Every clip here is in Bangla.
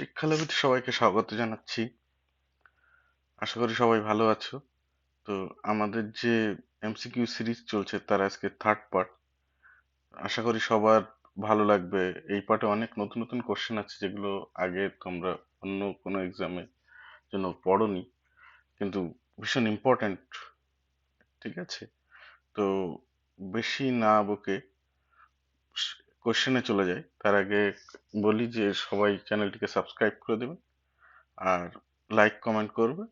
শিক্ষালাভিতে সবাইকে স্বাগত জানাচ্ছি। আশা করি সবাই ভালো আছো। তো আমাদের যে এমসিকিউ সিরিজ চলছে, তার আজকে থার্ড পার্ট আশা করি সবার ভালো লাগবে। এই পার্টে অনেক নতুন নতুন কোশ্চেন আছে, যেগুলো আগে তোমরা অন্য কোনো এক্সামের জন্য পড়োনি। কিন্তু ভীষণ ইম্পর্ট্যান্ট ঠিক আছে? তো বেশি না বকে কোশ্চেনে চলে যাই। তার আগে বলি যে সবাই চ্যানেলটিকে সাবস্ক্রাইব করে দেবে আর লাইক কমেন্ট করবে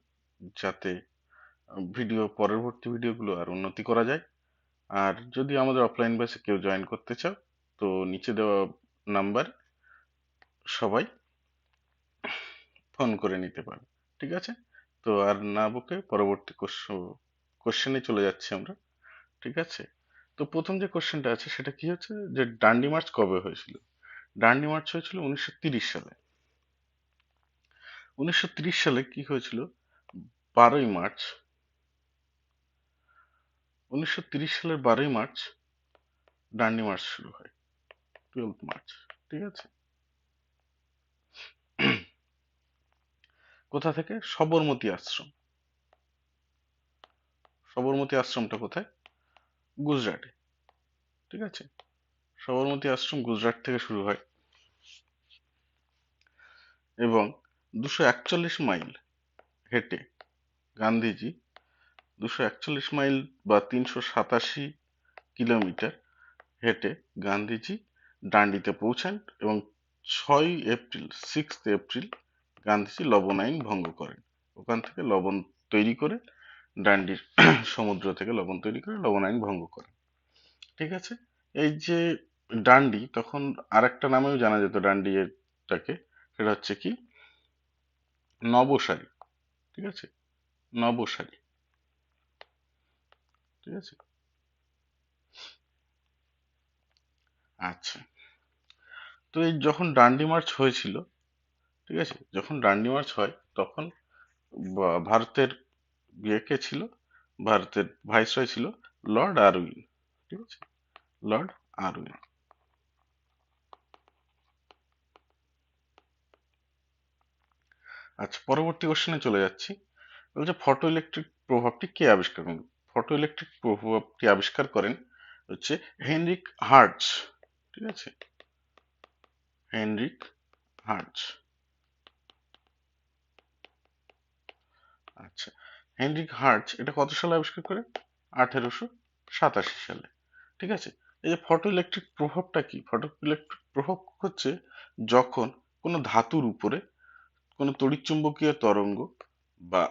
যাতে ভিডিও পরবর্তী ভিডিওগুলো আর উন্নতি করা যায়। আর যদি আমাদের অফলাইন বেসে কেউ জয়েন করতে চাও, তো নিচে দেওয়া নাম্বার সবাই ফোন করে নিতে পারে, ঠিক আছে? তো আর না বকে পরবর্তী কোশ্চেনে চলে যাচ্ছি আমরা, ঠিক আছে? তো প্রথম যে কোশ্চেনটা আছে, সেটা কি হচ্ছে? যে ডান্ডি মার্চ কবে হয়েছিল? ডান্ডি মার্চ হয়েছিল উনিশশো সালে। উনিশশো সালে কি হয়েছিল? বারোই মার্চ। উনিশশো সালের বারোই মার্চ ডান্ডি মার্চ শুরু হয়। টুয়েলভ মার্চ, ঠিক আছে? কোথা থেকে? সবরমতী আশ্রম। সবরমতী আশ্রমটা কোথায়? গুজরাটে। ঠিক আছে? সবরমতী আশ্রম গুজরাট থেকে শুরু হয়। এবং দুশো একচল্লিশ মাইল হেঁটে গান্ধীজি দুশো একচল্লিশ মাইল বা তিনশো সাতাশি কিলোমিটার হেঁটে গান্ধীজি ডান্ডিতে পৌঁছান এবং ছয় এপ্রিল সিক্স এপ্রিল গান্ধীজি লবণ আইন ভঙ্গ করেন। ওখান থেকে লবণ তৈরি করে ডান্ডির সমুদ্র থেকে লবণ তৈরি করে, লবণ আইন ভঙ্গ করে। ঠিক আছে? এই যে ডান্ডি, তখন আর একটা নামেও জানা যেত ডান্ডি এটাকে সেটা হচ্ছে কি? নবসারী। ঠিক আছে? নবসারী। ঠিক আছে? আচ্ছা। তো এই যখন ডান্ডি মার্চ হয়েছিল, ঠিক আছে? যখন ডান্ডি মার্চ হয়, তখন ভারতের ইয়ে কে ছিল? ভারতের ভাইসরয় ছিল লর্ড আরউইন, ঠিক আছে? Lord Irwin. আচ্ছা পরবর্তী কোশ্চেনে চলে যাচ্ছি। বলছে ফটো ইলেকট্রিক প্রভাবটি কে আবিষ্কার করেন? ফটো ইলেকট্রিক প্রভাবটি আবিষ্কার করেন হচ্ছে হেনরিক হার্টস ঠিক আছে? হেনরিক হার্টস আচ্ছা হেনরিক হার্টস এটা কত সালে আবিষ্কার করে? আঠেরোশো সাতাশি সালে। ঠিক আছে? এই যে ফটো ইলেকট্রিক প্রভাবটা কি? ফটো ইলেকট্রিক প্রভাব হচ্ছে যখন কোনো ধাতুর উপরে কোনো তড়িৎচুম্বকীয় তরঙ্গ বা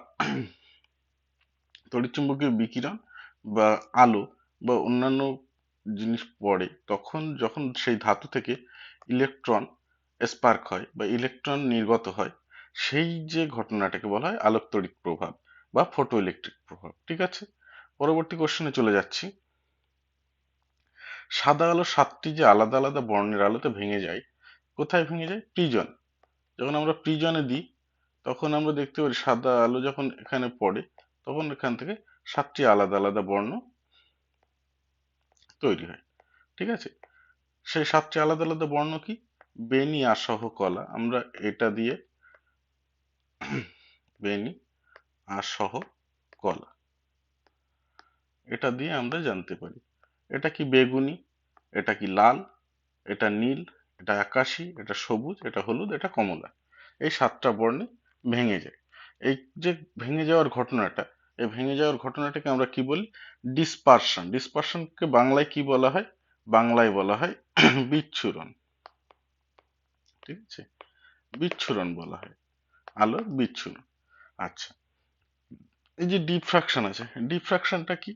তড়িৎচুম্বকীয় বিকিরণ বা আলো বা অন্যান্য জিনিস পড়ে, তখন যখন সেই ধাতু থেকে ইলেকট্রন স্পার্ক হয় বা ইলেকট্রন নির্গত হয়, সেই যে ঘটনাটাকে বলা হয় আলোক তড়িৎ প্রভাব। বা ফটো ইলেকট্রিক প্রভাব, ঠিক আছে? পরবর্তী কোশ্চেনে চলে যাচ্ছি। সাদা আলো সাতটি যে আলাদা আলাদা বর্ণের আলোতে ভেঙে যায়, কোথায় ভেঙে যায়? প্রিজন যখন আমরা প্রিজনে দিই, তখন আমরা দেখতে পারি সাদা আলো যখন এখানে পড়ে, তখন এখান থেকে সাতটি আলাদা আলাদা বর্ণ তৈরি হয়, ঠিক আছে? সেই সাতটি আলাদা আলাদা বর্ণ কি? বেনি আসহ কলা। আমরা এটা দিয়ে বেনি আসহ কলা। এটা দিয়ে আমরা জানতে পারি, এটা কি বেগুনি, এটা কি লাল, এটা নীল, এটা আকাশি, এটা সবুজ, এটা হলুদ, এটা কমলা। এই সাতটা বর্ণে ভেঙে যায়। এই যে ভেঙে যাওয়ার ঘটনাটা, এই ভেঙে যাওয়ার ঘটনাটাকে আমরা কি বলি? ডিসপারশন। ডিসপারশনকে বাংলায় কি বলা হয়? বাংলায় বলা হয় বিচ্ছুরণ। ঠিক আছে? বিচ্ছুরণ বলা হয়। আলোর বিচ্ছুরণ। আচ্ছা এই যে ডিফ্রাকশন আছে ডিফ্রাকশনটা কি?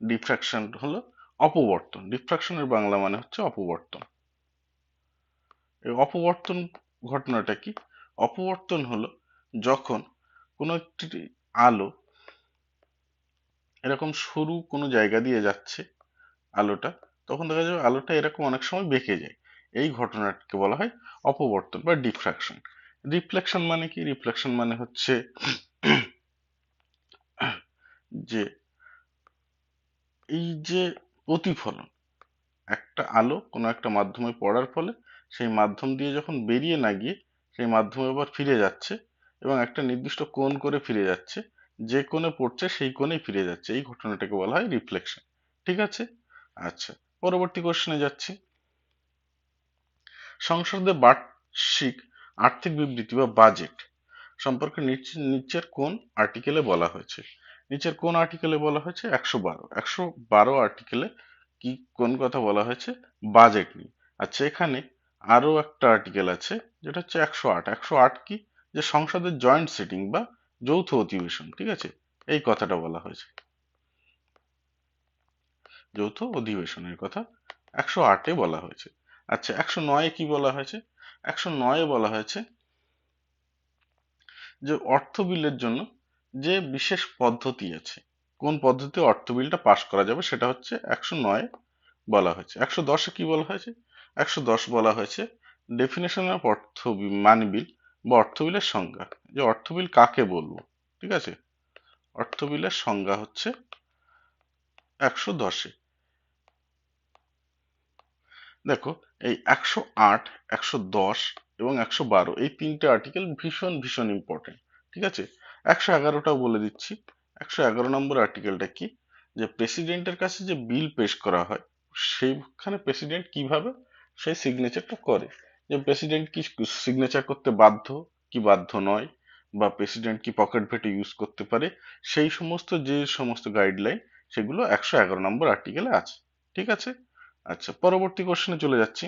ডিফ্রাকশন হলো অপবর্তন। ডিফ্রাকশনের বাংলা মানে হচ্ছে অপবর্তন। এই অপবর্তন ঘটনাটা কি? অপবর্তন হলো যখন কোনো একটি আলো এরকম সরু কোনো জায়গা দিয়ে যাচ্ছে আলোটা, তখন দেখা যাবে আলোটা এরকম অনেক সময় বেঁকে যায়। এই ঘটনাটাকে বলা হয় অপবর্তন বা ডিফ্রাকশন রিফ্লেকশন মানে কি? রিফ্লেকশন মানে হচ্ছে যে এই যে প্রতিফলন, একটা আলো কোনো একটা মাধ্যমে পড়ার ফলে সেই মাধ্যম দিয়ে যখন বেরিয়ে না গিয়ে সেই মাধ্যমে আবার ফিরে যাচ্ছে এবং একটা নির্দিষ্ট কোণ করে ফিরে যাচ্ছে, যে কোণে পড়ছে সেই কোণেই ফিরে যাচ্ছে। এই ঘটনাটাকে বলা হয় রিফ্লেকশন ঠিক আছে? আচ্ছা পরবর্তী কোশ্চেনে যাচ্ছি। সংসদে বার্ষিক আর্থিক বিবৃতি বা বাজেট সম্পর্কে নিচের কোন আর্টিকেলে বলা হয়েছে? নিচের কোন আর্টিকেলে বলা হয়েছে? একশো বারো। একশো বারো আর্টিকেলে কি, কোন কথা বলা হয়েছে? বাজেট নিয়ে। আচ্ছা এখানে আরও একটা আর্টিকেল আছে, যেটা হচ্ছে একশো আট। একশো আট কি? যে সংসদের জয়েন্ট সিটিং বা যৌথ অধিবেশন, ঠিক আছে? এই কথাটা বলা হয়েছে। যৌথ অধিবেশনের কথা একশো আটে বলা হয়েছে। আচ্ছা একশো নয়ে কি বলা হয়েছে? একশো নয়ে বলা হয়েছে যে অর্থ বিলের জন্য যে বিশেষ পদ্ধতি আছে, কোন পদ্ধতি অর্থ বিলটা পাশ করা যাবে সেটা হচ্ছে একশো নয় বলা হয়েছে। একশো দশে কি বলা হয়েছে? একশো দশ বলা হয়েছে ডেফিনেশন অফ অর্থ মানি বিল বা অর্থ বিলের সংজ্ঞা। যে অর্থ বিল কাকে বলব? ঠিক আছে? অর্থ বিলের সংজ্ঞা হচ্ছে একশো দশে। দেখো, এই একশো আট, একশো দশ এবং একশো বারো, এই তিনটে আর্টিকেল ভীষণ ভীষণ ইম্পর্টেন্ট ঠিক আছে? একশো এগারোটাও বলে দিচ্ছি। একশো এগারো নম্বর আর্টিকেলটা কি? যে প্রেসিডেন্টের কাছে যে বিল পেশ করা হয়, সেইখানে প্রেসিডেন্ট কীভাবে? সেই সিগনেচারটা করে। যে প্রেসিডেন্ট কি সিগনেচার করতে বাধ্য, কি বাধ্য নয়, বা প্রেসিডেন্ট কি পকেট ভেটে ইউজ করতে পারে, সেই সমস্ত যে সমস্ত গাইডলাইন সেগুলো একশো এগারো নম্বর আর্টিকেলে আছে। ঠিক আছে? আচ্ছা পরবর্তী কোশ্চেনে চলে যাচ্ছি।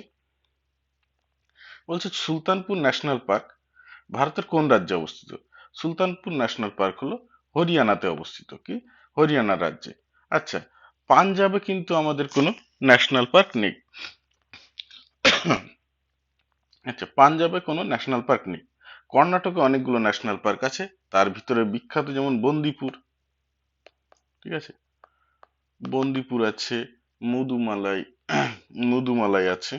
বলছে, সুলতানপুর ন্যাশনাল পার্ক ভারতের কোন রাজ্যে অবস্থিত? সুলতানপুর ন্যাশনাল পার্ক হলো হরিয়ানাতে অবস্থিত। কি? হরিয়ানা রাজ্যে। আচ্ছা পাঞ্জাবে কিন্তু আমাদের কোনো ন্যাশনাল পার্ক নেই। আচ্ছা পাঞ্জাবে কোনো ন্যাশনাল পার্ক নেই। কর্ণাটকে অনেকগুলো ন্যাশনাল পার্ক আছে। তার ভিতরে বিখ্যাত যেমন বন্দিপুর। ঠিক আছে? বন্দিপুর আছে, মধুমালাই মধুমালাই আছে।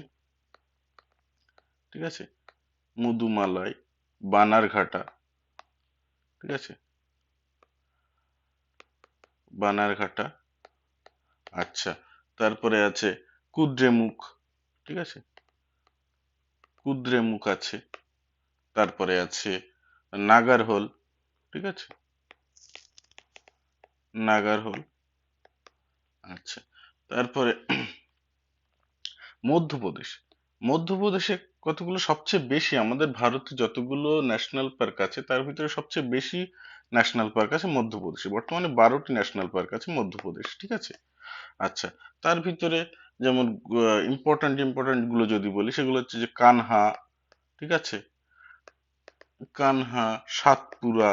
ঠিক আছে? মধুমালাই, বানারঘাটা ঠিক আছে? বানারঘাটা। আচ্ছা তারপরে আছে কুদ্রেমুখ, ঠিক আছে? কুদ্রেমুখ আছে, তারপরে আছে নাগারহোল, ঠিক আছে? নাগারহোল আচ্ছা তারপরে মধ্যপ্রদেশ। মধ্যপ্রদেশে কতগুলো সবচেয়ে বেশি? আমাদের ভারতে যতগুলো ন্যাশনাল পার্ক আছে, তার ভিতরে সবচেয়ে বেশি ন্যাশনাল পার্ক আছে মধ্যপ্রদেশে। বর্তমানে বারোটি ন্যাশনাল পার্ক আছে মধ্যপ্রদেশ, ঠিক আছে? আচ্ছা তার ভিতরে যেমন ইম্পর্টেন্ট ইম্পর্টেন্টগুলো যদি বলি, সেগুলো হচ্ছে যে কানহা, ঠিক আছে? কানহা, সাতপুরা,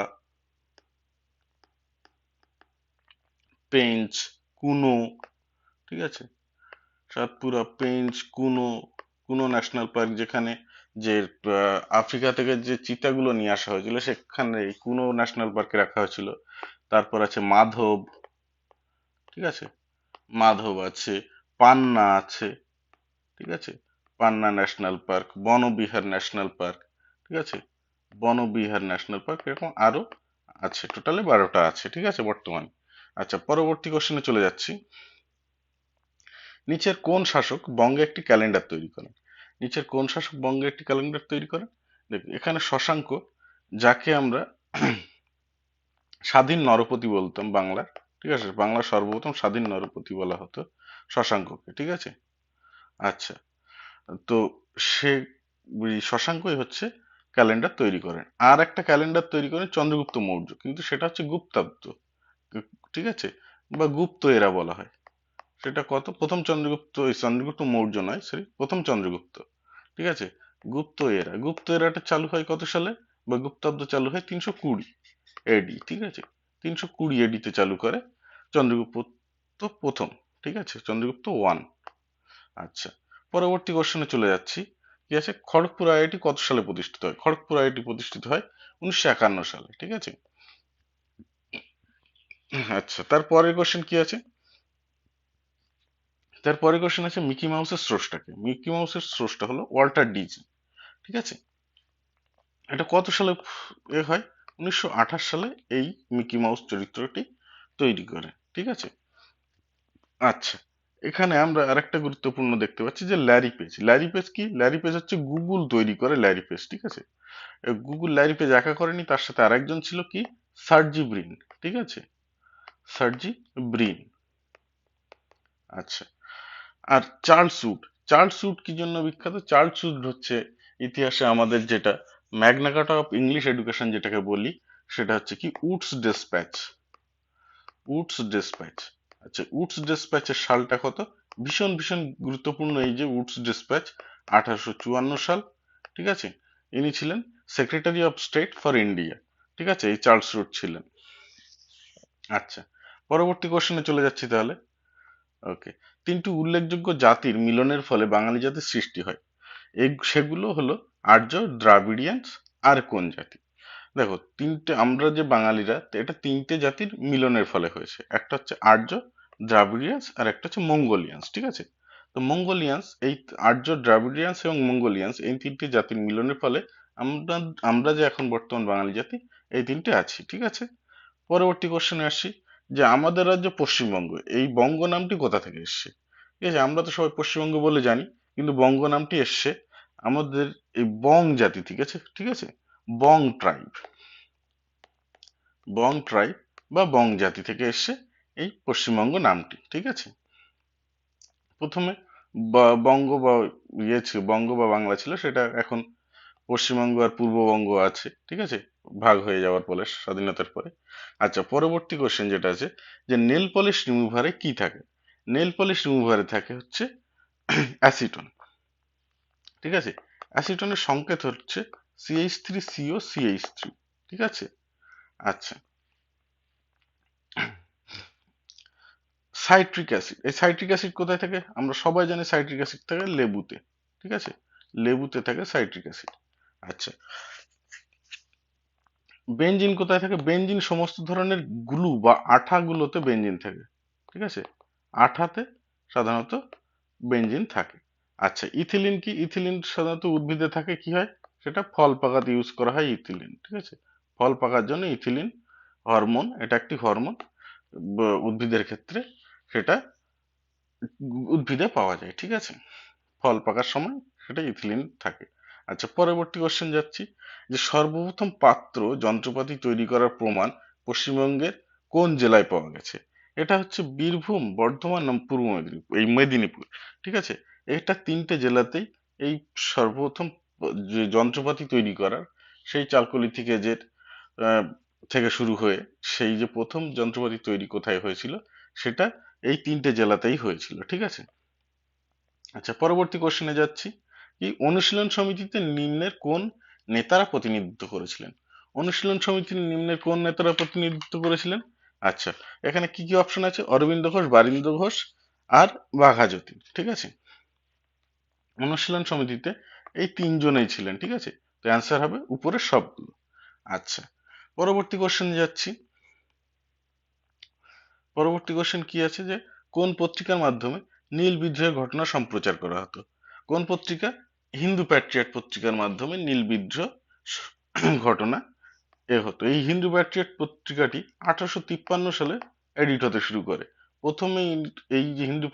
পেঞ্চ, কুনো, ঠিক আছে? সাতপুরা, পেঞ্চ, কুনো কুনো ন্যাশনাল পার্ক যেখানে যে আফ্রিকা থেকে যে চিতাগুলো নিয়ে আসা হয়েছিল, সেখানে কুনো ন্যাশনাল পার্কে রাখা হয়েছিল। তারপর আছে মাধব, ঠিক আছে? মাধব আছে, পান্না আছে, ঠিক আছে? Panna national park, Banbihar national park, ঠিক আছে? বনবিহার ন্যাশনাল পার্ক এরকম আরও আছে, টোটালি বারোটা আছে, ঠিক আছে, বর্তমানে। আচ্ছা পরবর্তী কোশ্চেনে চলে যাচ্ছি। নিচের কোন শাসক বঙ্গে একটি ক্যালেন্ডার তৈরি করেন নিচের কোন শাসক বঙ্গে একটি ক্যালেন্ডার তৈরি করেন দেখুন, এখানে শশাঙ্ক, যাকে আমরা স্বাধীন নরপতি বলতাম বাংলার, ঠিক আছে? বাংলার সর্বপ্রথম স্বাধীন নরপতি বলা হতো শশাঙ্ককে, ঠিক আছে? আচ্ছা তো সে শশাঙ্কই হচ্ছে ক্যালেন্ডার তৈরি করেন। আর একটা ক্যালেন্ডার তৈরি করেন চন্দ্রগুপ্ত মৌর্য, কিন্তু সেটা হচ্ছে গুপ্তাব্দ, ঠিক আছে? বা গুপ্ত এরা বলা হয়। সেটা কত? প্রথম চন্দ্রগুপ্ত চন্দ্রগুপ্ত মৌর্য নয় সরি প্রথম চন্দ্রগুপ্ত। ঠিক আছে? গুপ্ত এরা। গুপ্ত এরাটা চালু হয় কত সালে? বা গুপ্তাব্দ চালু হয় তিনশো কুড়ি এডি ঠিক আছে? তিনশো কুড়ি এডিতে চালু করে চন্দ্রগুপ্ত প্রথম, ঠিক আছে? চন্দ্রগুপ্ত ওয়ান আচ্ছা পরবর্তী কোশ্চেনে চলে যাচ্ছি। কি আছে? খড়গপুর আইআইটি কত সালে প্রতিষ্ঠিত হয়? খড়গপুর আইআইটি প্রতিষ্ঠিত হয় উনিশশো একান্ন সালে, ঠিক আছে? আচ্ছা তারপরের কোশ্চেন কি আছে? তারপরে কোশ্চেন আছে মিকি মাউসের স্রষ্টাকে। মিকি মাউসের স্রষ্টা হলো ওয়াল্টার ডিজি ঠিক আছে? এটা কত সালে এ হয়? উনিশশো আঠাশ সালে এই মিকি মাউস চরিত্রটি তৈরি করে, ঠিক আছে? আচ্ছা এখানে আমরা আরেকটা গুরুত্বপূর্ণ দেখতে পাচ্ছি যে ল্যারি পেজ ল্যারি পেজ কি? ল্যারি পেজ হচ্ছে গুগল তৈরি করে ল্যারি পেজ ঠিক আছে? গুগল ল্যারি পেজ একা করেনি, তার সাথে আরেকজন ছিল কি? সার্জি ব্রিন ঠিক আছে? সার্জি ব্রিন আচ্ছা আর চার্লস উড কি জন্য বিখ্যাত? চার্লস উড হচ্ছে ইতিহাসে আমাদের যেটা ম্যাগনাকাটা অফ ইংলিশ এডুকেশন যেটাকে বলি, সেটা হচ্ছে কি উডস ডেসপ্যাচ। Wood's Despatch. আচ্ছা উডস ডেসপ্যাচের সালটা কত? ভীষণ ভীষণ গুরুত্বপূর্ণ এই যে উডস ডেসপ্যাচ, আঠারোশো চুয়ান্ন সাল, ঠিক আছে? ইনি ছিলেন secretary of state for India, ঠিক আছে? এই চার্লস রুট ছিলেন। আচ্ছা পরবর্তী কোশ্চেনে চলে যাচ্ছি তাহলে। ওকে তিনটি উল্লেখযোগ্য জাতির মিলনের ফলে বাঙালি জাতির সৃষ্টি হয়। এই সেগুলো হলো আর্য, দ্রাবিডিয়ান্স আর কোন জাতি? দেখো, তিনটে, আমরা যে বাঙালিরা, এটা তিনটে জাতির মিলনের ফলে হয়েছে। একটা হচ্ছে আর্য, দ্রাবিডিয়ান্স আর একটা হচ্ছে মঙ্গোলিয়ান্স, ঠিক আছে? তো মঙ্গোলিয়ান্স, এই আর্য, দ্রাবিডিয়ান্স এবং মঙ্গোলিয়ান্স, এই তিনটি জাতির মিলনের ফলে আমরা আমরা যে এখন বর্তমান বাঙালি জাতি, এই তিনটে আছি, ঠিক আছে? পরবর্তী কোশ্চেনে আসছি যে আমাদের রাজ্য পশ্চিমবঙ্গ, এই বঙ্গ নামটি কোথা থেকে এসছে? ঠিক আছে, আমরা তো সবাই পশ্চিমবঙ্গ বলে জানি, কিন্তু বঙ্গ নামটি এসছে আমাদের এই বং জাতি, ঠিক আছে? ঠিক আছে? বং ট্রাইব বং ট্রাইব বা বং জাতি থেকে এসছে এই পশ্চিমবঙ্গ নামটি, ঠিক আছে? প্রথমে বঙ্গ বা ইয়ে ছিল, বঙ্গ বা বাংলা ছিল, সেটা এখন পশ্চিমবঙ্গ আর পূর্ববঙ্গ আছে, ঠিক আছে? ভাগ হয়ে যাওয়ার পরে স্বাধীনতার পরে। আচ্ছা পরবর্তী কোশ্চেন যেটা আছে, যে নেল পলিশ রিমুভারে কি থাকে? নেল পলিশ রিমুভারে থাকে হচ্ছে অ্যাসিটন ঠিক আছে? অ্যাসিটনের সংকেত হচ্ছে CH three CO CH three ঠিক আছে? আচ্ছা। সাইট্রিক অ্যাসিড এই সাইট্রিক অ্যাসিড কোথায় থাকে? আমরা সবাই জানি সাইট্রিক অ্যাসিড থাকে লেবুতে। ঠিক আছে? লেবুতে থাকে সাইট্রিক অ্যাসিড আচ্ছা। বেঞ্জিন কোথায় থাকে? বেঞ্জিন সমস্ত ধরনের গ্লু বা আঠাগুলোতে বেঞ্জিন থাকে। ঠিক আছে? আঠাতে সাধারণত বেঞ্জিন থাকে। আচ্ছা ইথিলিন কি? ইথিলিন সাধারণত উদ্ভিদে থাকে। কি হয়? সেটা ফল পাকাতে ইউজ করা হয় ইথিলিন। ঠিক আছে? ফল পাকার জন্য ইথিলিন হরমোন, এটা একটি হরমোন উদ্ভিদের ক্ষেত্রে সেটা উদ্ভিদে পাওয়া যায়। ঠিক আছে? ফল পাকার সময় সেটা ইথিলিন থাকে। আচ্ছা পরবর্তী কোশ্চেন যাচ্ছি, যে সর্বপ্রথম পাত্র যন্ত্রপাতি তৈরি করার প্রমাণ পশ্চিমবঙ্গের কোন জেলায় পাওয়া গেছে? এটা হচ্ছে বীরভূম, বর্ধমান পূর্ব মেদিনীপুর, এই মেদিনীপুর, ঠিক আছে? এটা তিনটে জেলাতেই এই সর্বপ্রথম যে যন্ত্রপাতি তৈরি করার সেই চালকলি থেকে যে থেকে শুরু হয়ে সেই যে প্রথম যন্ত্রপাতি তৈরি কোথায় হয়েছিল, সেটা এই তিনটে জেলাতেই হয়েছিল, ঠিক আছে? আচ্ছা পরবর্তী কোশ্চেনে যাচ্ছি কি অনুশীলন সমিতিতে নিম্নের কোন নেতারা প্রতিনিধিত্ব করেছিলেন? অনুশীলন সমিতির নিম্নের কোন নেতারা প্রতিনিধিত্ব করেছিলেন? আচ্ছা এখানে কি কি অপশন আছে? অরবিন্দ ঘোষ বারিন্দ্র ঘোষ আর বাঘা ঠিক আছে? অনুশীলন সমিতিতে এই তিনজনেই ছিলেন, ঠিক আছে? তো অ্যান্সার হবে উপরের সবগুলো। আচ্ছা পরবর্তী কোশ্চেন যাচ্ছি। পরবর্তী কোশ্চেন কি আছে? যে কোন পত্রিকার মাধ্যমে নীল বিদ্রোহের ঘটনা সম্প্রচার করা হতো? কোন পত্রিকা হিন্দু প্যাট্রিয়ট পত্রিকার মাধ্যমে নীল বিদ্রোহ ঘটনা এ হতো। এই হিন্দু প্যাট্রিয়ট পত্রিকাটি আঠারোশো তিপ্পান্ন সালে এডিট হতে শুরু করে। প্রথমে এই যে হিন্দু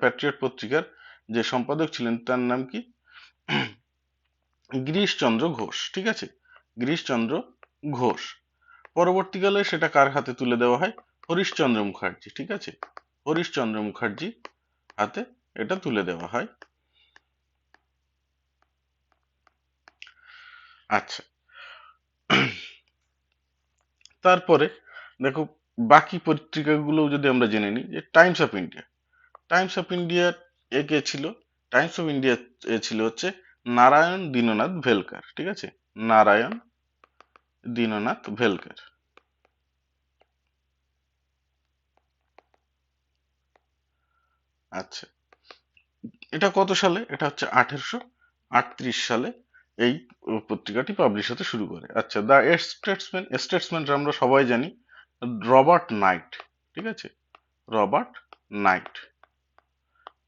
প্যাট্রিয়ট পত্রিকার যে সম্পাদক ছিলেন তার নাম কি? গিরিশচন্দ্র ঘোষ, ঠিক আছে? গিরিশচন্দ্র ঘোষ। পরবর্তীকালে সেটা কার হাতে তুলে দেওয়া হয়? হরিশচন্দ্র মুখার্জি, ঠিক আছে? হরিশচন্দ্র মুখার্জি হাতে এটা তুলে দেওয়া হয়। আচ্ছা। তারপরে দেখো, বাকি পত্রিকাগুলো যদি আমরা জেনে নিই, যে Times of India Times of India এ কে ছিল? টাইমস অফ ইন্ডিয়া এ ছিল হচ্ছে নারায়ণ দীননাথ ভেলকার, ঠিক আছে? নারায়ণ দীননাথ ভেলকার। আচ্ছা। এটা কত সালে? এটা হচ্ছে আঠেরোশো আটত্রিশ সালে এই পত্রিকাটি পাবলিশ হতে শুরু করে। আচ্ছা দ্য স্টেটসম্যান স্টেটসম্যান আমরা সবাই জানি, রবার্ট নাইট, ঠিক আছে? Robert Knight.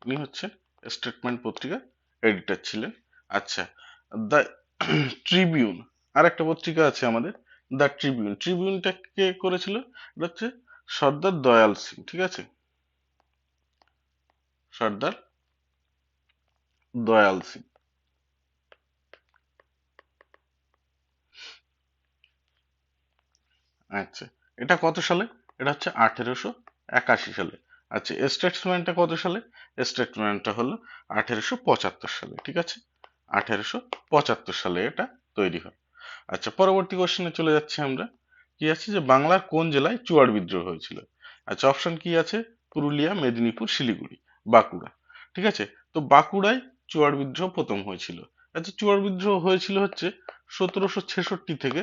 উনি হচ্ছেন স্টেটমেন্ট পত্রিকা এডিটর ছিলেন। আচ্ছা দ্য ট্রিবিউন আর একটা পত্রিকা আছে আমাদের দ্য ট্রিবিউন ট্রিবিউনটা কে করেছিল? এটা হচ্ছে সর্দার দয়াল সিং, ঠিক আছে? সর্দার দয়াল সিং। আচ্ছা এটা কত সালে? এটা হচ্ছে আঠেরোশো একাশি সালে। আচ্ছা স্টেটসম্যানটা কত সালে? স্টেটসম্যানটা হলো আঠেরোশো পঁচাত্তর সালে, ঠিক আছে? আঠেরোশো পঁচাত্তর সালে এটা তৈরি হয়। আচ্ছা পরবর্তী কোশ্চেনে চলে যাচ্ছি আমরা। কি আছে যে বাংলার কোন জেলায় চুয়াড় বিদ্রোহ হয়েছিল? আচ্ছা অপশন কি আছে? পুরুলিয়া, মেদিনীপুর, শিলিগুড়ি, বাঁকুড়া, ঠিক আছে? তো বাঁকুড়ায় চুয়াড় বিদ্রোহ প্রথম হয়েছিল। আচ্ছা চুয়াড় বিদ্রোহ হয়েছিল হচ্ছে সতেরোশো ছেষট্টি থেকে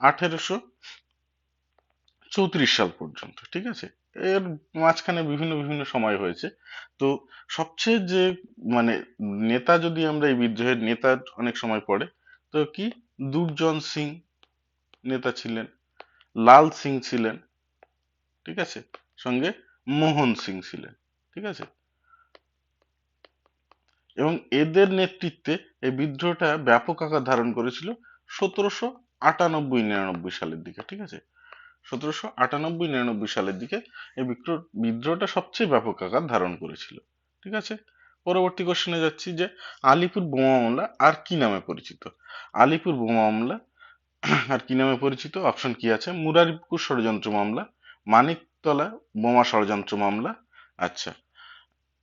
আঠেরোশো চৌত্রিশ সাল পর্যন্ত, ঠিক আছে? এর মাঝখানে বিভিন্ন বিভিন্ন সময় হয়েছে। তো সবচেয়ে যে মানে নেতা যদি আমরা এই বিদ্রোহের নেতা অনেক সময় পড়ে, তো কি? দুর্জন সিং নেতা ছিলেন, লাল সিং ছিলেন, ঠিক আছে? সঙ্গে মোহন সিং ছিলেন, ঠিক আছে? এবং এদের নেতৃত্বে এই বিদ্রোহটা ব্যাপক আকার ধারণ করেছিল সতেরোশো আটানব্বই, নিরানব্বই সালের দিকে, ঠিক আছে? সতেরোশো আটানব্বই নিরানব্বই সালের দিকে এই বিদ্রোহ বিদ্রোহটা সবচেয়ে ব্যাপক আকার ধারণ করেছিল। ঠিক আছে? পরবর্তী কোশ্চেনে যাচ্ছি যে আলিপুর বোমা মামলা আর কি নামে পরিচিত? আলিপুর বোমা মামলা আর কি নামে পরিচিত? অপশন কি আছে? মুরারিপুর ষড়যন্ত্র মামলা, মানিকতলা বোমা ষড়যন্ত্র মামলা আচ্ছা।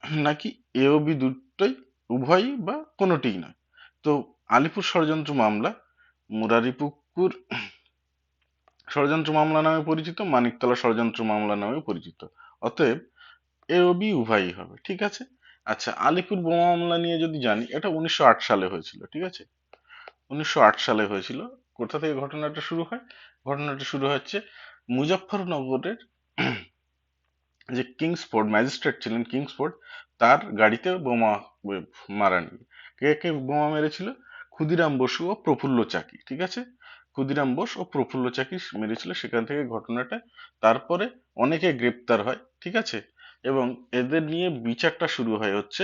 নাকি এ বি দুটোই উভয়ই বা কোনোটিই নয়? তো আলিপুর ষড়যন্ত্র মামলা, মুরারিপুকুর ষড়যন্ত্র মামলা নামে পরিচিত, মানিকতলা ষড়যন্ত্র মামলা নামে পরিচিত। অতএব এ ও বি উভয়ই হবে, ঠিক আছে? আচ্ছা আলিপুর বোমা মামলা নিয়ে যদি জানি, এটা উনিশশো আট সালে হয়েছিল, ঠিক আছে? উনিশশো আট সালে হয়েছিল, কোথা থেকে ঘটনাটা শুরু হয়? ঘটনাটা শুরু হচ্ছে মুজফ্ফরনগরের যে কিংসফোর্ড, ম্যাজিস্ট্রেট ছিলেন কিংসফোর্ড, তার গাড়িতে বোমা, মারা নিয়ে। কে কে বোমা মেরেছিল? ক্ষুদিরাম বসু ও প্রফুল্ল চাকি, ঠিক আছে? ক্ষুদিরাম বোস ও প্রফুল্ল চাকি মেরেছিল সেখান থেকে ঘটনাটা। তারপরে অনেকে গ্রেপ্তার হয়, ঠিক আছে? এবং এদের নিয়ে বিচারটা শুরু হয় হচ্ছে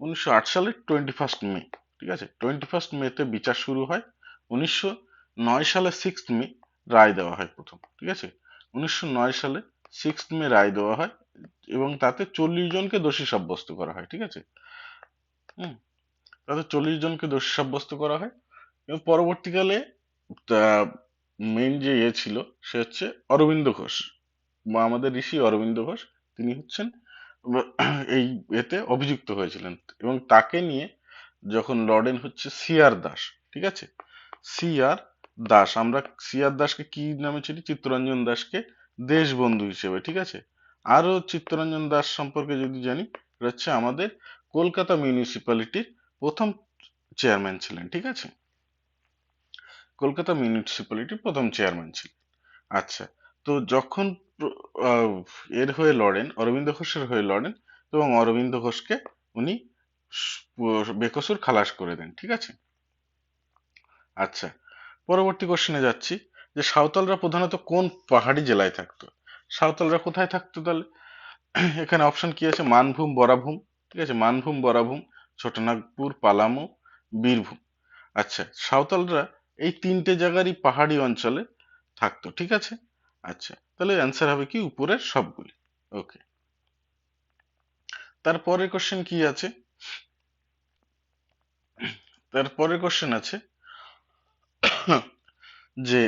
উনিশশো আট সালের টোয়েন্টি ফার্স্ট মে, ঠিক আছে? টোয়েন্টি ফার্স্ট মেতে বিচার শুরু হয়, উনিশশো নয় সালে সিক্স মে রায় দেওয়া হয় প্রথম, ঠিক আছে? উনিশশো নয় সালে সিক্স মে রায় দেওয়া হয় এবং তাতে চল্লিশ জনকে দোষী সাব্যস্ত করা হয়, ঠিক আছে? হুম, তাতে চল্লিশ জনকে দোষী সাব্যস্ত করা হয়। এবং পরবর্তীকালে মেইন যে ইয়ে ছিল, সে হচ্ছে অরবিন্দ ঘোষ। বা আমাদের ঋষি অরবিন্দ ঘোষ, তিনি হচ্ছেন, এই এতে অভিযুক্ত হয়েছিলেন। এবং তাকে নিয়ে যখন লড়েন হচ্ছে সিআর দাস, ঠিক আছে? সিআর দাস, আমরা সিআর দাসকে কি নামে চিনি? চিত্তরঞ্জন দাসকে দেশবন্ধু হিসেবে, ঠিক আছে? আরও চিত্তরঞ্জন দাস সম্পর্কে যদি জানি হচ্ছে আমাদের কলকাতা মিউনিসিপ্যালিটির প্রথম চেয়ারম্যান ছিলেন, ঠিক আছে? কলকাতা মিউনিসিপ্যালিটির প্রথম চেয়ারম্যান ছিলেন। আচ্ছা তো যখন এর হয়ে লড়েন, অরবিন্দ ঘোষের হয়ে লড়েন এবং অরবিন্দ ঘোষকে উনি বেকসুর খালাস করে দেন, ঠিক আছে? আচ্ছা পরবর্তী কোশ্চেনে যাচ্ছি, যে সাঁওতালরা প্রধানত কোন পাহাড়ি জেলায় থাকতো? সাঁওতালরা কোথায় থাকতো তাহলে? এখানে অপশন কি আছে? মানভূম, বরাভূম, ঠিক আছে? মানভূম, বরাভূম, ছোটনাগপুর, পালামু, বীরভূম। আচ্ছা সাঁওতালরা এই তিনটে জায়গারই পাহাড়ি অঞ্চলে থাকতো, ঠিক আছে? আচ্ছা তাহলে অ্যান্সার হবে কি উপরের সবগুলি? ওকে তারপরের কোশ্চেন কি আছে? তারপরের কোশ্চেন আছে যে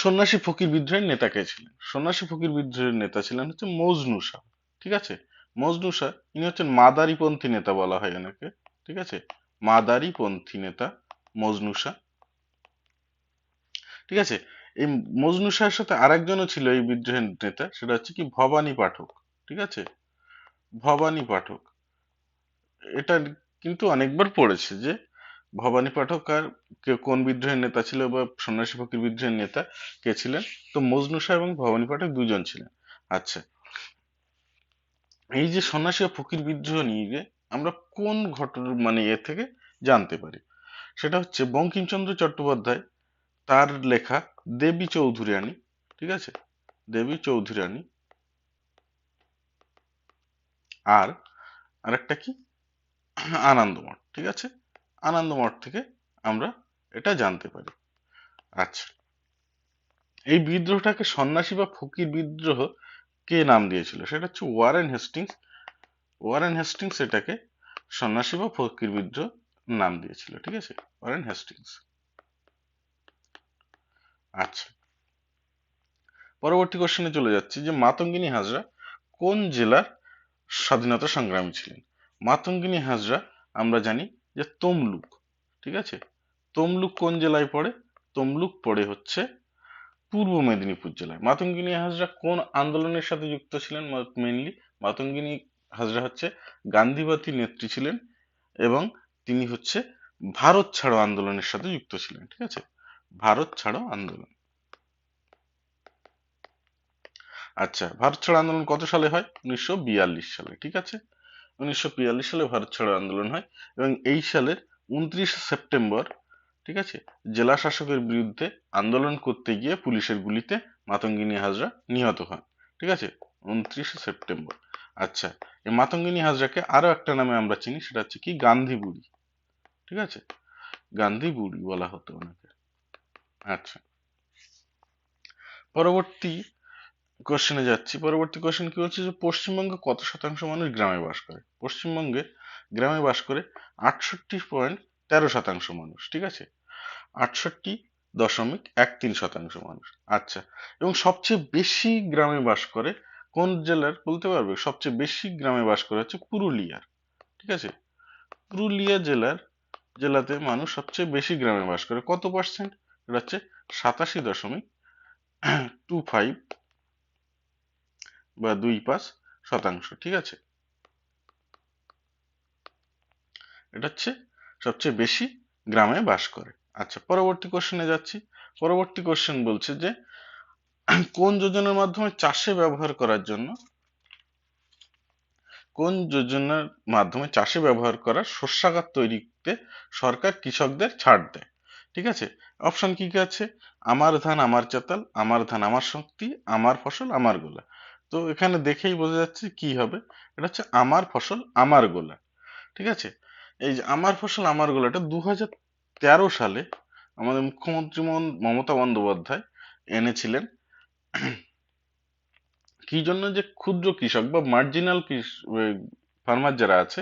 সন্ন্যাসী ফকির বিদ্রোহের নেতা কে ছিলেন? সন্ন্যাসী ফকির বিদ্রোহের নেতা ছিলেন হচ্ছে মজনু শাহ, ঠিক আছে? মজনু শাহ, ইনি হচ্ছেন মাদারিপন্থী নেতা বলা হয় এনাকে, ঠিক আছে? মাদারিপন্থী নেতা মজনু শাহ। ঠিক আছে? এই মজনু শাহের সাথে আরেকজনও ছিল এই বিদ্রোহের নেতা, সেটা হচ্ছে কি ভবানী পাঠক, ঠিক আছে? ভবানী পাঠক। এটা কিন্তু অনেকবার পড়েছে যে ভবানী পাঠক আর কে কোন বিদ্রোহের নেতা ছিল বা সন্ন্যাসী ফকির বিদ্রোহের নেতা কে ছিলেন? তো মজনু শাহ এবং ভবানী পাঠক দুজন ছিলেন। আচ্ছা। এই যে সন্ন্যাসী ফকির বিদ্রোহ নিয়ে আমরা কোন ঘটনা মানে এ থেকে জানতে পারি? সেটা হচ্ছে বঙ্কিমচন্দ্র চট্টোপাধ্যায় তার লেখা দেবী চৌধুরানী, ঠিক আছে? দেবী চৌধুরানী। আর আরেকটা কি? আনন্দমঠ, ঠিক আছে? আনন্দমঠ থেকে আমরা এটা জানতে পারি। আচ্ছা এই বিদ্রোহটাকে সন্ন্যাসী বা ফকির বিদ্রোহ কে নাম দিয়েছিল? সেটা হচ্ছে ওয়ারেন হেস্টিংস। ওয়ারেন হেস্টিংস এটাকে সন্ন্যাসী বা ফকির বিদ্রোহ নাম দিয়েছিল, ঠিক আছে? Warren Hastings. আচ্ছা। পরবর্তী কোশ্চেনে চলে যাচ্ছি যে মাতঙ্গিনী হাজরা কোন জেলার স্বাধীনতা সংগ্রামী ছিলেন? মাতঙ্গিনী হাজরা আমরা জানি যে তমলুক, ঠিক আছে? তমলুক কোন জেলায় পড়ে? তমলুক পড়ে হচ্ছে পূর্ব মেদিনীপুর জেলায়। মাতঙ্গিনী হাজরা কোন আন্দোলনের সাথে যুক্ত ছিলেন? মেনলি মাতঙ্গিনী হাজরা হচ্ছে গান্ধীবাদী নেত্রী ছিলেন এবং তিনি হচ্ছে ভারত ছাড়ো আন্দোলনের সাথে যুক্ত ছিলেন, ঠিক আছে? ভারত ছাড়ো আন্দোলন। আচ্ছা ভারত ছাড়ো আন্দোলন কত সালে হয়? উনিশশো বিয়াল্লিশ সালে, ঠিক আছে? উনিশশো সালে ভারত ছাড়ো আন্দোলন হয় এবং এই সালের উনত্রিশে সেপ্টেম্বর, ঠিক আছে? জেলা শাসকের বিরুদ্ধে আন্দোলন করতে গিয়ে পুলিশের গুলিতে মাতঙ্গিনী হাজরা নিহত হন, ঠিক আছে? উনত্রিশে সেপ্টেম্বর। আচ্ছা এই মাতঙ্গিনী হাজরাকে আরও একটা নামে আমরা চিনি, সেটা হচ্ছে কি? গান্ধী বুড়ি ঠিক আছে? গান্ধী বুড়ি বলা হতো ওনাকে। আচ্ছা। পরবর্তী কোশ্চেনে যাচ্ছি। পরবর্তী কোশ্চেন কি হচ্ছে যে, পশ্চিমবঙ্গে কত শতাংশ মানুষ গ্রামে বাস করে? পশ্চিমবঙ্গে গ্রামে বাস করে আটষট্টি পয়েন্ট তেরো শতাংশ মানুষ, ঠিক আছে? আটষট্টি দশমিক এক তিন শতাংশ মানুষ আচ্ছা। এবং সবচেয়ে বেশি গ্রামে বাস করে কোন জেলার বলতে পারবে? সবচেয়ে বেশি গ্রামে বাস করে হচ্ছে পুরুলিয়ার ঠিক আছে? পুরুলিয়া জেলার, জেলাতে মানুষ সবচেয়ে বেশি গ্রামে বাস করে। কত পার্সেন্ট এটা হচ্ছে সাতাশি দশমিক টু ফাইভ বা দুই পাঁচ শতাংশ, ঠিক আছে? এটা হচ্ছে সবচেয়ে বেশি গ্রামে বাস করে। আচ্ছা পরবর্তী কোশ্চেনে যাচ্ছি। পরবর্তী কোশ্চেন বলছে যে, কোন যোজনার মাধ্যমে চাষে ব্যবহার করার জন্য, কোন যোজনার মাধ্যমে চাষে ব্যবহার করা শস্যাগার তৈরিতে সরকার কৃষকদের ছাড় দেয়? ঠিক আছে? অপশন কি কি আছে? আমার ধান, আমার চাতাল, আমার ধান, আমার শক্তি, আমার ফসল, আমার গোলা। তো এখানে দেখেই বোঝা যাচ্ছে কি হবে। এটা হচ্ছে আমার ফসল, আমার গোলা। ঠিক আছে? এই যে আমার ফসল, আমার গোলাটা দু তেরো সালে আমাদের মুখ্যমন্ত্রী মমতা বন্দ্যোপাধ্যায় এনেছিলেন। কি জন্য যে ক্ষুদ্র কৃষক বা মার্জিনাল ফার্মার যারা আছে,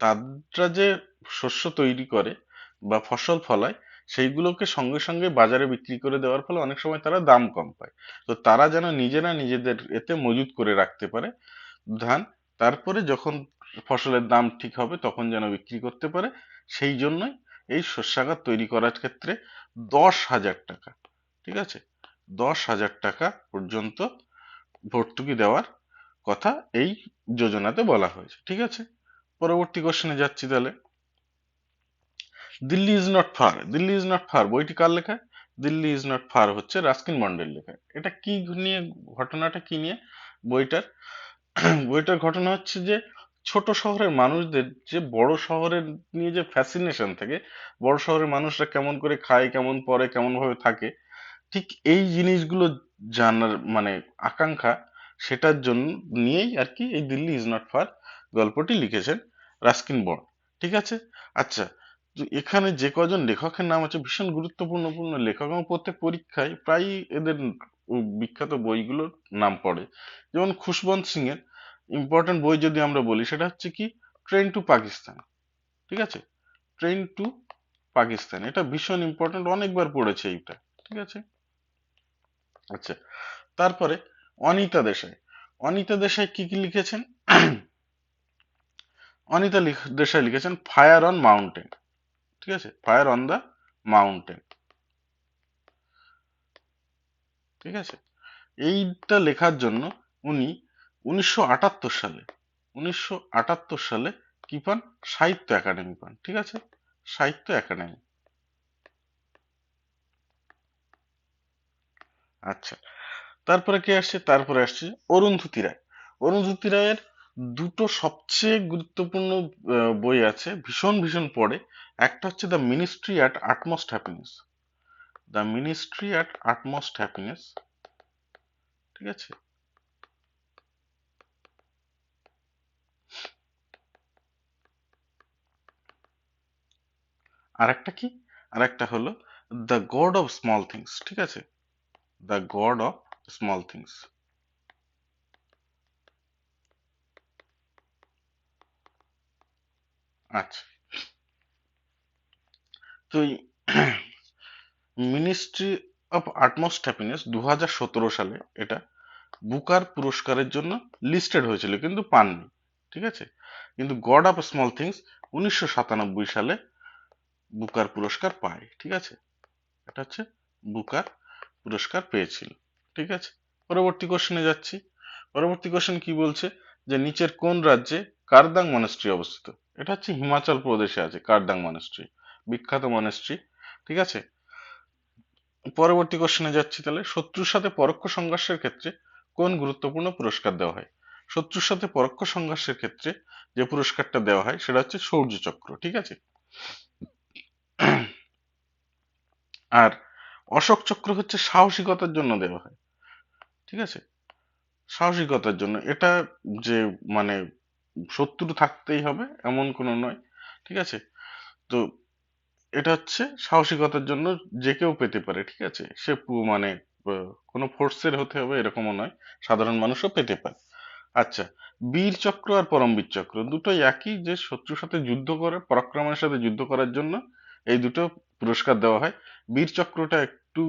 তারা যে শস্য তৈরি করে বা ফসল ফলায় সেইগুলোকে সঙ্গে সঙ্গে বাজারে বিক্রি করে দেওয়ার ফলে অনেক সময় তারা দাম কম পায়। তো তারা যেন নিজেরা নিজেদের এতে মজুত করে রাখতে পারে ধান, তারপরে যখন ফসলের দাম ঠিক হবে তখন যেন বিক্রি করতে পারে। সেই জন্যই এই শস্যাগার তৈরি করার ক্ষেত্রে দশ হাজার টাকা, ঠিক আছে? দশ হাজার টাকা পর্যন্ত ভর্তুকি দেওয়ার কথা এই যোজনাতে বলা হয়েছে, ঠিক আছে? পরবর্তী কোশ্চেনে যাচ্ছি তাহলে। Delhi is not far Delhi is not far বইটি কার লেখা? দিল্লি ইজ নট ফার হচ্ছে রাস্কিন বন্ডের লেখা। এটা কি নিয়ে, ঘটনাটা কি নিয়ে? বইটার বইটার ঘটনা হচ্ছে যে, ছোট শহরের মানুষদের, যে বড় শহরের নিয়ে যে ফ্যাসিনেশন থাকে, বড় শহরের মানুষরা কেমন করে খায়, কেমন পরে কেমন ভাবে থাকে, ঠিক এই জিনিসগুলো জানার মানে আকাঙ্ক্ষা সেটার জন্য নিয়েই আর কি এই দিল্লি ইজ নট ফার গল্পটি লিখেছেন রাস্কিন বন্ড ঠিক আছে? আচ্ছা এখানে যে কজন লেখকের নাম আছে, ভীষণ গুরুত্বপূর্ণ, পূর্ণ লেখক এবং প্রত্যেক পরীক্ষায় প্রায়ই এদের বিখ্যাত বইগুলোর নাম পড়ে। যেমন খুশবন্ত সিং এর ইম্পর্টেন্ট বই যদি আমরা বলি, সেটা হচ্ছে কি? ট্রেন টু পাকিস্তান ঠিক আছে? ট্রেন টু পাকিস্তান এটা ভীষণ ইম্পর্টেন্ট অনেকবার পড়েছে এইটা। ঠিক আছে? আচ্ছা তারপরে অনিতা দেশাই। অনিতা দেশাই কি কি লিখেছেন? অনিতা দেশাই লিখেছেন ফায়ার অন মাউন্টেন ঠিক আছে? ফায়ার অন দ্য মাউন্টেন ঠিক আছে? এইটা লেখার জন্য উনি উনিশশো সালে উনিশশো সালে কি পান? সাহিত্য একাডেমি পান। ঠিক আছে? সাহিত্য একাডেমি। আচ্ছা। তারপরে কে আসছে? তারপরে আসছে অরুন্ধতী রায়। অরুন্ধতী রায়ের দুটো সবচেয়ে গুরুত্বপূর্ণ বই আছে, ভীষণ ভীষণ পড়ে। একটা হচ্ছে the ministry at utmost happiness the ministry at utmost happiness ঠিক আছে? আরেকটা কি? আরেকটা হলো the God of small things ঠিক আছে? The God of small things আচ্ছা। তো মিনিস্ট্রি অফ আটমোস্ট হ্যাপিনেস দু সালে এটা বুকার পুরস্কারের জন্য লিস্টেড হয়েছিল, কিন্তু পাননি, ঠিক আছে? কিন্তু গড অফ স্মল থিংস উনিশশো সাতানব্বই সালে বুকার পুরস্কার পায়, ঠিক আছে? এটা হচ্ছে বুকার পুরস্কার পেয়েছিল, ঠিক আছে? পরবর্তী কোশ্চেনে যাচ্ছি। পরবর্তী কোশ্চেন কি বলছে? যে নিচের কোন রাজ্যে কারদাং মনেস্ট্রি অবস্থিত? এটা হচ্ছে হিমাচল প্রদেশে আছে, কারদাং মনেস্ট্রি বিখ্যাত মনেস্ট্রি ঠিক আছে? পরবর্তী কোশ্চেনে যাচ্ছি তাহলে, শত্রুর সাথে পরোক্ষ সংঘর্ষের ক্ষেত্রে কোন গুরুত্বপূর্ণ পুরস্কার দেওয়া হয়? শত্রুর সাথে পরোক্ষ সংঘর্ষের ক্ষেত্রে যে পুরস্কারটা দেওয়া হয়, সেটা হচ্ছে শৌর্য চক্র, ঠিক আছে? আর অশোক চক্র হচ্ছে সাহসিকতার জন্য দেওয়া হয়, ঠিক আছে? সাহসিকতার জন্য, এটা যে মানে শত্রু থাকতেই হবে, এমন কোনো নয়, ঠিক আছে? তো এটা হচ্ছে সাহসিকতার জন্য যে কেউ পেতে পারে, ঠিক আছে? সে মানে কোনো ফোর্সের হতে হবে এরকমও নয়, সাধারণ মানুষও পেতে পারে। আচ্ছা বীর চক্র আর পরমবীর চক্র দুটোই একই যে শত্রুর সাথে যুদ্ধ করে, পরাক্রমের সাথে যুদ্ধ করার জন্য এই দুটো পুরস্কার দেওয়া হয়। বীর চক্রটা একটু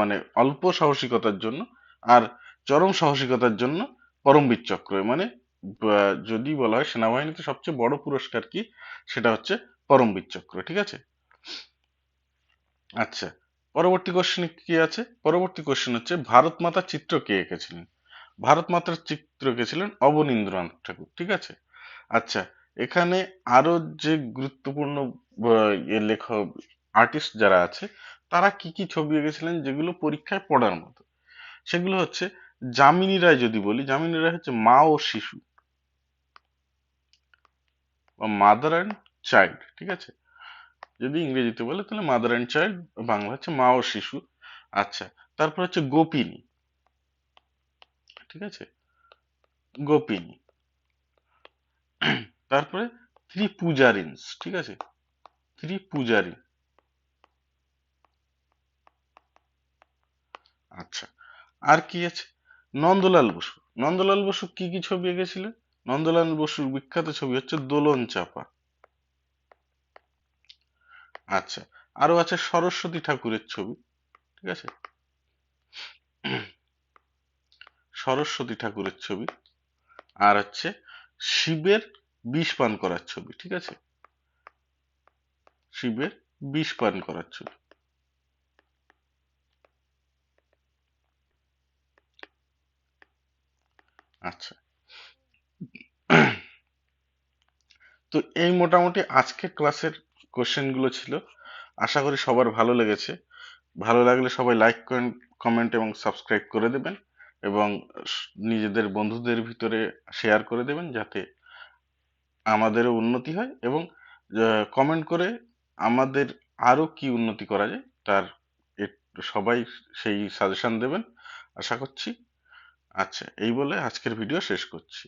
মানে অল্প সাহসিকতার জন্য আর চরম সাহসিকতার জন্য পরমবীর চক্র। মানে যদি বলা হয় সেনাবাহিনীতে সবচেয়ে বড় পুরস্কার কি? সেটা হচ্ছে পরমবীর চক্র, ঠিক আছে? আচ্ছা পরবর্তী কোশ্চেন কি আছে? পরবর্তী কোশ্চেন হচ্ছে ভারত মাতার চিত্র কে এঁকেছিলেন? ভারত মাতার চিত্র এঁকেছিলেন অবনীন্দ্রনাথ ঠাকুর, ঠিক আছে? আচ্ছা এখানে আরও যে গুরুত্বপূর্ণ লেখক আর্টিস্ট যারা আছে, তারা কি কি ছবি এঁকেছিলেন যেগুলো পরীক্ষায় পড়ার মতো? সেগুলো হচ্ছে, যামিনী রায় যদি বলি, যামিনী রায় হচ্ছে মা ও শিশু। মাদার অ্যান্ড চাইল্ড ঠিক আছে? যদি ইংরেজিতে বলে, তাহলে মাদার অ্যান্ড চাইল্ড বাংলা হচ্ছে মা ও শিশু। আচ্ছা তারপর হচ্ছে গোপিনী। ঠিক আছে? গোপিনী। তারপরে থ্রি পূজারিন্স ঠিক আছে? থ্রি পূজারি আচ্ছা আর কি আছে? নন্দলাল বসু। নন্দলাল বসু কি কি ছবি এঁকেছিলেন? নন্দলাল বসুর বিখ্যাত ছবি হচ্ছে দোলন চাপা আচ্ছা। আরও আছে সরস্বতী ঠাকুরের ছবি, ঠিক আছে? সরস্বতী ঠাকুরের ছবি, আর হচ্ছে শিবের বিষ পান করার ছবি, ঠিক আছে? শিবের বিষ পান করার ছবি। আচ্ছা। তো এই মোটামুটি আজকের ক্লাসের কোশ্চেনগুলো ছিল। আশা করি সবার ভালো লেগেছে। ভালো লাগলে সবাই লাইক কমেন্ট এবং সাবস্ক্রাইব করে দেবেন এবং নিজেদের বন্ধুদের ভিতরে শেয়ার করে দেবেন যাতে আমাদেরও উন্নতি হয় এবং কমেন্ট করে আমাদের আরও কি উন্নতি করা যায় তার সবাই সেই সাজেশন দেবেন। আশা করছি। আচ্ছা এই বলে আজকের ভিডিও শেষ করছি।